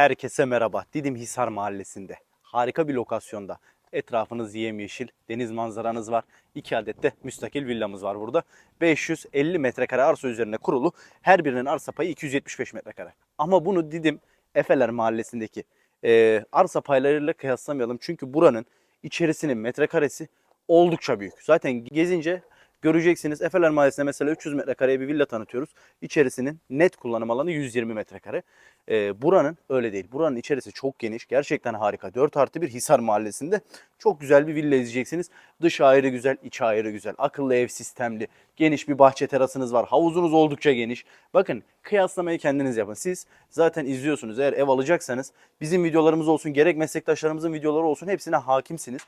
Herkese merhaba. Didim Hisar Mahallesi'nde. Harika bir lokasyonda. Etrafınız yemyeşil, deniz manzaranız var. İki adet de müstakil villamız var burada. 550 metrekare arsa üzerine kurulu. Her birinin arsa payı 275 metrekare. Ama bunu Didim Efeler Mahallesi'ndeki e, arsa paylarıyla kıyaslamayalım. Çünkü buranın içerisinin metrekaresi oldukça büyük. Zaten gezince göreceksiniz. Efeler Mahallesi'nde mesela 300 metrekareye bir villa tanıtıyoruz. İçerisinin net kullanım alanı 120 metrekare. Ee, buranın öyle değil. Buranın içerisi çok geniş. Gerçekten harika. 4 artı 1 Hisar Mahallesi'nde çok güzel bir villa izleyeceksiniz. Dış ayrı güzel, iç ayrı güzel. Akıllı ev sistemli. Geniş bir bahçe terasınız var. Havuzunuz oldukça geniş. Bakın kıyaslamayı kendiniz yapın. Siz zaten izliyorsunuz. Eğer ev alacaksanız bizim videolarımız olsun, gerek meslektaşlarımızın videoları olsun hepsine hakimsiniz.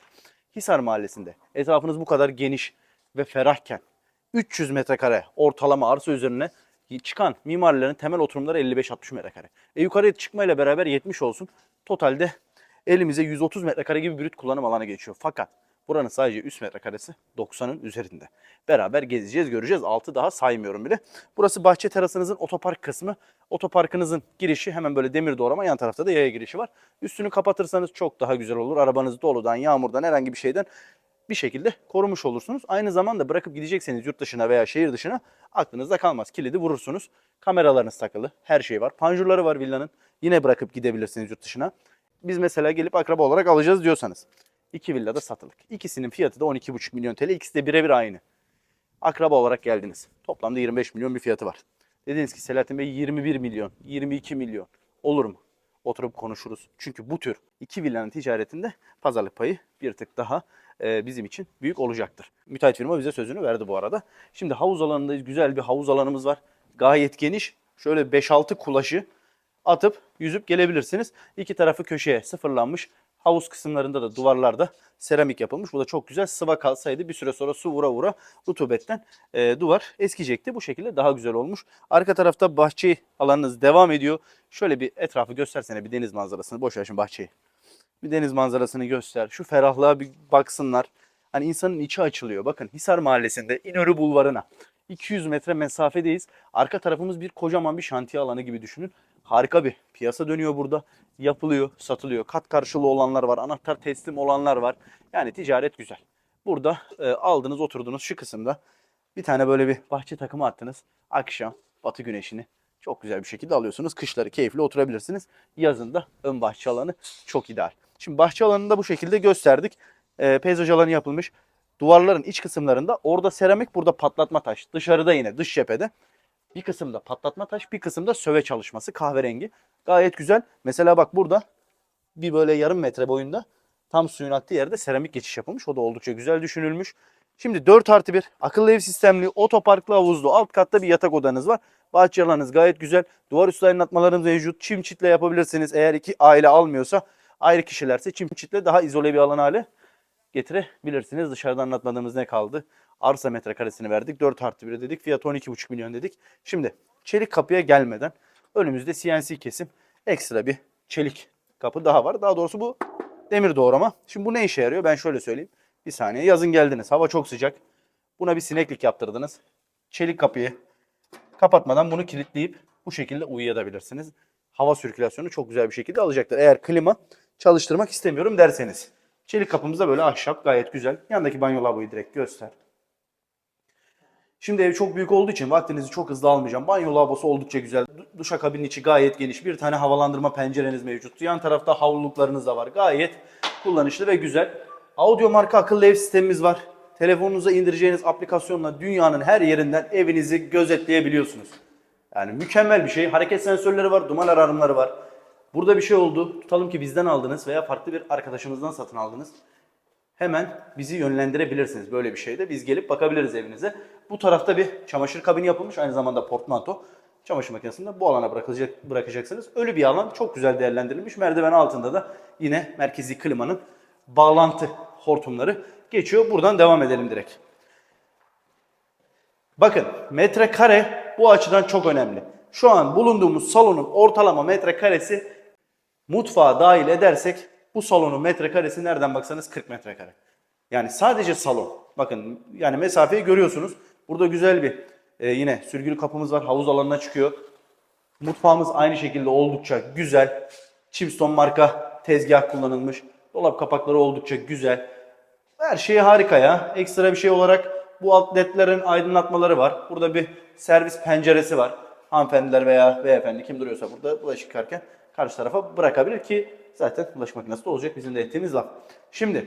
Hisar Mahallesi'nde etrafınız bu kadar geniş ve ferahken 300 metrekare ortalama arsa üzerine çıkan mimarilerin temel oturumları 55-60 metrekare. E yukarıya çıkmayla beraber 70 olsun. Totalde elimize 130 metrekare gibi brüt kullanım alanı geçiyor. Fakat buranın sadece üst metrekaresi 90'ın üzerinde. Beraber gezeceğiz, göreceğiz. Altı daha saymıyorum bile. Burası bahçe terasınızın otopark kısmı. Otoparkınızın girişi hemen böyle demir doğrama yan tarafta da yaya girişi var. Üstünü kapatırsanız çok daha güzel olur. Arabanızı doludan, yağmurdan, herhangi bir şeyden bir şekilde korumuş olursunuz. Aynı zamanda bırakıp gidecekseniz yurt dışına veya şehir dışına aklınızda kalmaz. Kilidi vurursunuz. Kameralarınız takılı. Her şey var. Panjurları var villanın. Yine bırakıp gidebilirsiniz yurt dışına. Biz mesela gelip akraba olarak alacağız diyorsanız. iki villada satılık. İkisinin fiyatı da 12,5 milyon TL. İkisi de birebir aynı. Akraba olarak geldiniz. Toplamda 25 milyon bir fiyatı var. Dediniz ki Selahattin Bey 21 milyon, 22 milyon olur mu? Oturup konuşuruz. Çünkü bu tür iki villanın ticaretinde pazarlık payı bir tık daha e, bizim için büyük olacaktır. Müteahhit firma bize sözünü verdi bu arada. Şimdi havuz alanındayız. Güzel bir havuz alanımız var. Gayet geniş. Şöyle 5-6 kulaşı atıp yüzüp gelebilirsiniz. İki tarafı köşeye sıfırlanmış. Havuz kısımlarında da duvarlarda seramik yapılmış. Bu da çok güzel. Sıva kalsaydı bir süre sonra su vura vura rutubetten e, duvar eskiyecekti. Bu şekilde daha güzel olmuş. Arka tarafta bahçe alanınız devam ediyor. Şöyle bir etrafı göstersene bir deniz manzarasını. Boş ver şimdi bahçeyi. Bir deniz manzarasını göster. Şu ferahlığa bir baksınlar. Hani insanın içi açılıyor. Bakın Hisar Mahallesi'nde İnönü Bulvarı'na 200 metre mesafedeyiz. Arka tarafımız bir kocaman bir şantiye alanı gibi düşünün. Harika bir piyasa dönüyor burada. Yapılıyor, satılıyor. Kat karşılığı olanlar var. Anahtar teslim olanlar var. Yani ticaret güzel. Burada e, aldınız oturdunuz şu kısımda. Bir tane böyle bir bahçe takımı attınız. Akşam batı güneşini çok güzel bir şekilde alıyorsunuz. Kışları keyifli oturabilirsiniz. Yazın da ön bahçe alanı çok ideal. Şimdi bahçe alanını da bu şekilde gösterdik. E, peyzaj alanı yapılmış. Duvarların iç kısımlarında orada seramik burada patlatma taş. Dışarıda yine dış cephede bir kısımda patlatma taş bir kısımda söve çalışması kahverengi. Gayet güzel. Mesela bak burada bir böyle yarım metre boyunda tam suyun aktığı yerde seramik geçiş yapılmış. O da oldukça güzel düşünülmüş. Şimdi 4 artı 1 akıllı ev sistemli otoparklı havuzlu alt katta bir yatak odanız var. Bahçe alanınız gayet güzel. Duvar üstü aydınlatmalarınız mevcut. Çim çitle yapabilirsiniz. Eğer iki aile almıyorsa ayrı kişilerse çim çitle daha izole bir alan hale getirebilirsiniz. Dışarıda anlatmadığımız ne kaldı? Arsa metrekaresini verdik. 4 artı 1 dedik. Fiyatı 12,5 milyon dedik. Şimdi çelik kapıya gelmeden önümüzde CNC kesim ekstra bir çelik kapı daha var. Daha doğrusu bu demir doğrama. Şimdi bu ne işe yarıyor? Ben şöyle söyleyeyim. Bir saniye. Yazın geldiniz. Hava çok sıcak. Buna bir sineklik yaptırdınız. Çelik kapıyı kapatmadan bunu kilitleyip bu şekilde uyuyabilirsiniz. Hava sirkülasyonu çok güzel bir şekilde alacaktır. Eğer klima çalıştırmak istemiyorum derseniz. Çelik kapımız da böyle ahşap gayet güzel. Yandaki banyo lavaboyu direkt göster. Şimdi ev çok büyük olduğu için vaktinizi çok hızlı almayacağım. Banyo lavabosu oldukça güzel. Du- Duşakabinin içi gayet geniş. Bir tane havalandırma pencereniz mevcut. Yan tarafta havluluklarınız da var. Gayet kullanışlı ve güzel. Audio marka akıllı ev sistemimiz var. Telefonunuza indireceğiniz aplikasyonla dünyanın her yerinden evinizi gözetleyebiliyorsunuz. Yani mükemmel bir şey. Hareket sensörleri var, duman alarmları var. Burada bir şey oldu. Tutalım ki bizden aldınız veya farklı bir arkadaşımızdan satın aldınız hemen bizi yönlendirebilirsiniz böyle bir şeyde. Biz gelip bakabiliriz evinize. Bu tarafta bir çamaşır kabini yapılmış. Aynı zamanda portmanto. Çamaşır makinesinde bu alana bırakacak, bırakacaksınız. Ölü bir alan. Çok güzel değerlendirilmiş. Merdiven altında da yine merkezi klimanın bağlantı hortumları geçiyor. Buradan devam edelim direkt. Bakın metrekare bu açıdan çok önemli. Şu an bulunduğumuz salonun ortalama metrekaresi mutfağı dahil edersek bu salonun metrekaresi nereden baksanız 40 metrekare. Yani sadece salon. Bakın yani mesafeyi görüyorsunuz. Burada güzel bir e, yine sürgülü kapımız var. Havuz alanına çıkıyor. Mutfağımız aynı şekilde oldukça güzel. Chipstone marka tezgah kullanılmış. Dolap kapakları oldukça güzel. Her şey harika ya. Ekstra bir şey olarak bu outletlerin aydınlatmaları var. Burada bir servis penceresi var. Hanımefendiler veya beyefendi kim duruyorsa burada bulaşık yıkarken karşı tarafa bırakabilir ki zaten bulaşık makinesi de olacak bizim de ettiğimiz laf. Şimdi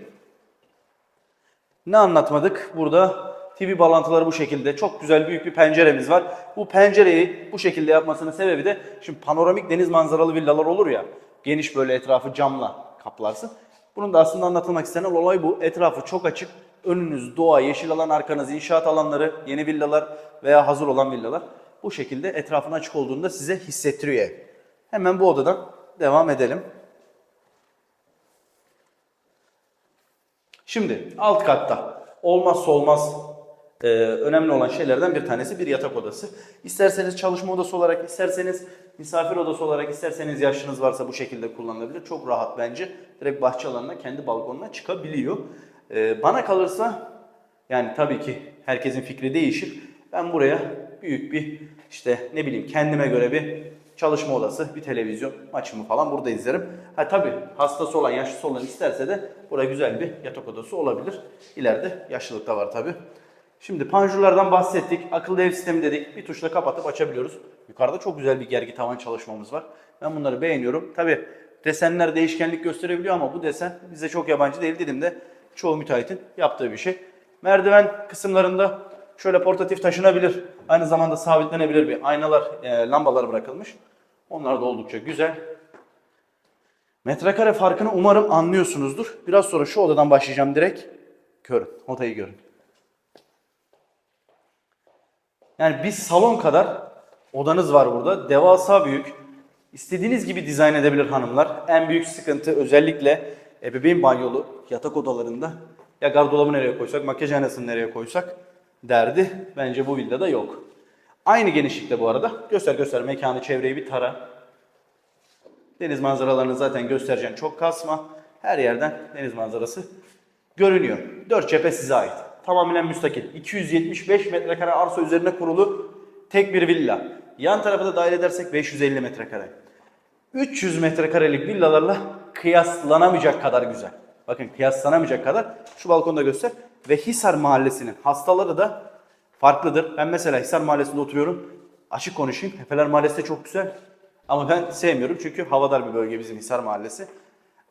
ne anlatmadık? Burada TV bağlantıları bu şekilde. Çok güzel büyük bir penceremiz var. Bu pencereyi bu şekilde yapmasının sebebi de şimdi panoramik deniz manzaralı villalar olur ya. Geniş böyle etrafı camla kaplarsın. Bunun da aslında anlatılmak istenen olay bu. Etrafı çok açık. Önünüz doğa, yeşil alan, arkanız inşaat alanları, yeni villalar veya hazır olan villalar. Bu şekilde etrafın açık olduğunda size hissettiriyor. Hemen bu odadan devam edelim. Şimdi alt katta olmazsa olmaz e, önemli olan şeylerden bir tanesi bir yatak odası. İsterseniz çalışma odası olarak, isterseniz misafir odası olarak, isterseniz yaşınız varsa bu şekilde kullanılabilir. Çok rahat bence. Direkt bahçe alanına, kendi balkonuna çıkabiliyor. E, bana kalırsa yani tabii ki herkesin fikri değişir. Ben buraya büyük bir işte ne bileyim kendime göre bir çalışma odası, bir televizyon, maçımı falan burada izlerim. Ha tabii hastası olan, yaşlısı olan isterse de buraya güzel bir yatak odası olabilir. İleride yaşlılık da var tabii. Şimdi panjurlardan bahsettik. Akıllı ev sistemi dedik. Bir tuşla kapatıp açabiliyoruz. Yukarıda çok güzel bir gergi tavan çalışmamız var. Ben bunları beğeniyorum. Tabii desenler değişkenlik gösterebiliyor ama bu desen bize çok yabancı değil dedim de çoğu müteahhitin yaptığı bir şey. Merdiven kısımlarında şöyle portatif taşınabilir. Aynı zamanda sabitlenebilir bir aynalar, e, lambalar bırakılmış. Onlar da oldukça güzel. Metrekare farkını umarım anlıyorsunuzdur. Biraz sonra şu odadan başlayacağım direkt. Görün, odayı görün. Yani bir salon kadar odanız var burada. Devasa büyük. İstediğiniz gibi dizayn edebilir hanımlar. En büyük sıkıntı özellikle ebeveyn banyolu yatak odalarında ya gardırobı nereye koysak, makyajhanesini nereye koysak derdi. Bence bu villada yok. Aynı genişlikte bu arada. Göster göster mekanı, çevreyi bir tara. Deniz manzaralarını zaten göstereceğim. Çok kasma. Her yerden deniz manzarası görünüyor. Dört cephe size ait. Tamamen müstakil. 275 metrekare arsa üzerine kurulu tek bir villa. Yan tarafı da dahil edersek 550 metrekare. 300 metrekarelik villalarla kıyaslanamayacak kadar güzel. Bakın kıyaslanamayacak kadar. Şu balkonda göster. Ve Hisar Mahallesi'nin hastaları da farklıdır. Ben mesela Hisar Mahallesi'nde oturuyorum. Açık konuşayım. Tepeler Mahallesi de çok güzel. Ama ben sevmiyorum çünkü havadar bir bölge bizim Hisar Mahallesi.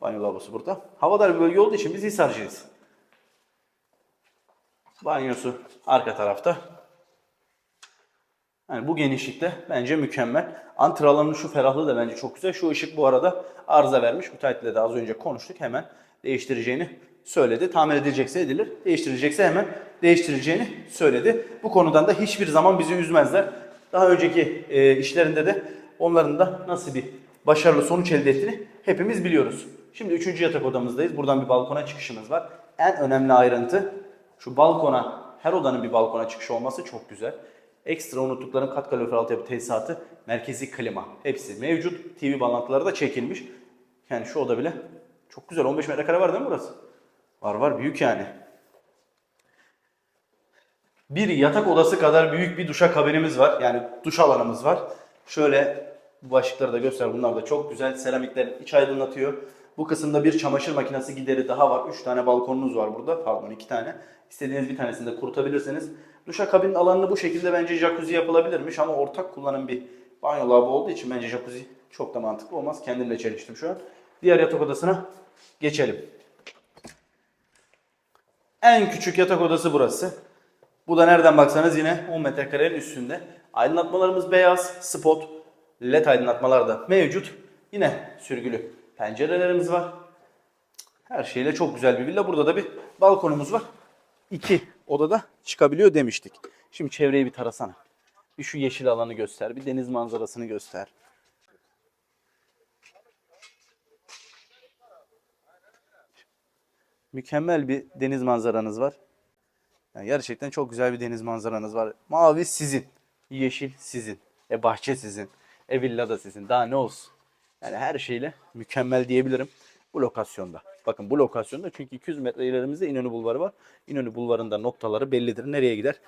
Banyo lavabosu burada. Havadar bir bölge olduğu için biz Hisarcıyız. Banyosu arka tarafta. Yani bu genişlikte bence mükemmel. Antre alanının şu ferahlığı da bence çok güzel. Şu ışık bu arada arıza vermiş. Müteahhitle de az önce konuştuk. Hemen değiştireceğini söyledi. Tamir edilecekse edilir. Değiştirilecekse hemen değiştireceğini söyledi. Bu konudan da hiçbir zaman bizi üzmezler. Daha önceki e, işlerinde de onların da nasıl bir başarılı sonuç elde ettiğini hepimiz biliyoruz. Şimdi üçüncü yatak odamızdayız. Buradan bir balkona çıkışımız var. En önemli ayrıntı şu balkona, her odanın bir balkona çıkışı olması çok güzel. Ekstra unuttuklarım kat kalorifer altyapı tesisatı, merkezi klima. Hepsi mevcut. TV bağlantıları da çekilmiş. Yani şu oda bile çok güzel. 15 metrekare var değil mi burası? Var var büyük yani. Bir yatak odası kadar büyük bir duşa kabinimiz var. Yani duş alanımız var. Şöyle bu başlıkları da göster. Bunlar da çok güzel. Seramikler iç aydınlatıyor. Bu kısımda bir çamaşır makinesi gideri daha var. 3 tane balkonunuz var burada. Pardon 2 tane. İstediğiniz bir tanesini de kurutabilirsiniz. Duşakabinin alanını bu şekilde bence jacuzzi yapılabilirmiş ama ortak kullanım bir banyo lavabo olduğu için bence jacuzzi çok da mantıklı olmaz. Kendimle çeliştim şu an. Diğer yatak odasına geçelim. En küçük yatak odası burası. Bu da nereden baksanız yine 10 metrekarenin üstünde. Aydınlatmalarımız beyaz, spot, led aydınlatmalar da mevcut. Yine sürgülü pencerelerimiz var. Her şeyle çok güzel bir villa. Burada da bir balkonumuz var. İki odada çıkabiliyor demiştik. Şimdi çevreyi bir tarasana. Bir şu yeşil alanı göster. Bir deniz manzarasını göster. Mükemmel bir deniz manzaranız var. Yani gerçekten çok güzel bir deniz manzaranız var. Mavi sizin. Yeşil sizin. E bahçe sizin. E villa da sizin. Daha ne olsun. Yani her şeyle mükemmel diyebilirim bu lokasyonda. Bakın bu lokasyonda çünkü 200 metre ilerimizde İnönü Bulvarı var. İnönü Bulvarı'nda noktaları bellidir. Nereye gider?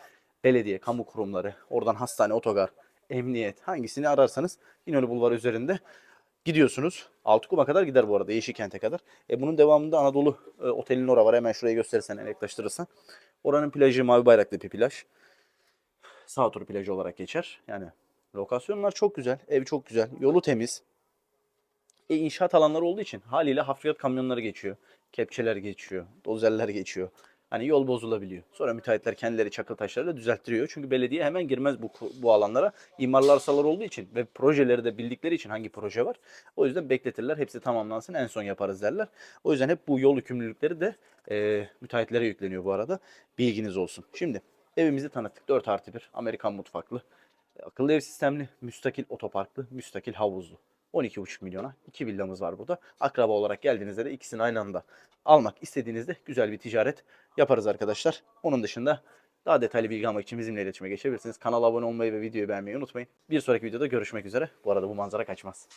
Belediye, kamu kurumları, oradan hastane, otogar, emniyet hangisini ararsanız İnönü Bulvarı üzerinde gidiyorsunuz. Altıkuma kadar gider bu arada Yeşilkent'e kadar. E bunun devamında Anadolu e, Oteli'nin orası var. Hemen şurayı gösterirsen yaklaştırırsan. Oranın plajı Mavi Bayraklı bir plaj. Sağ tur plajı olarak geçer. Yani lokasyonlar çok güzel. Ev çok güzel. Yolu temiz. E, inşaat alanları olduğu için haliyle hafriyat kamyonları geçiyor. Kepçeler geçiyor. Dozerler geçiyor. Hani yol bozulabiliyor. Sonra müteahhitler kendileri çakıl taşlarıyla düzelttiriyor. Çünkü belediye hemen girmez bu, bu alanlara. İmarlı arsalar olduğu için ve projeleri de bildikleri için hangi proje var. O yüzden bekletirler. Hepsi tamamlansın en son yaparız derler. O yüzden hep bu yol yükümlülükleri de e, müteahhitlere yükleniyor bu arada. Bilginiz olsun. Şimdi evimizi tanıttık. 4 artı 1 Amerikan mutfaklı. e, Akıllı ev sistemli, müstakil otoparklı, müstakil havuzlu. 12,5 milyona iki villamız var burada. Akraba olarak geldiğinizde de ikisini aynı anda almak istediğinizde güzel bir ticaret yaparız arkadaşlar. Onun dışında daha detaylı bilgi almak için bizimle iletişime geçebilirsiniz. Kanala abone olmayı ve videoyu beğenmeyi unutmayın. Bir sonraki videoda görüşmek üzere. Bu arada bu manzara kaçmaz.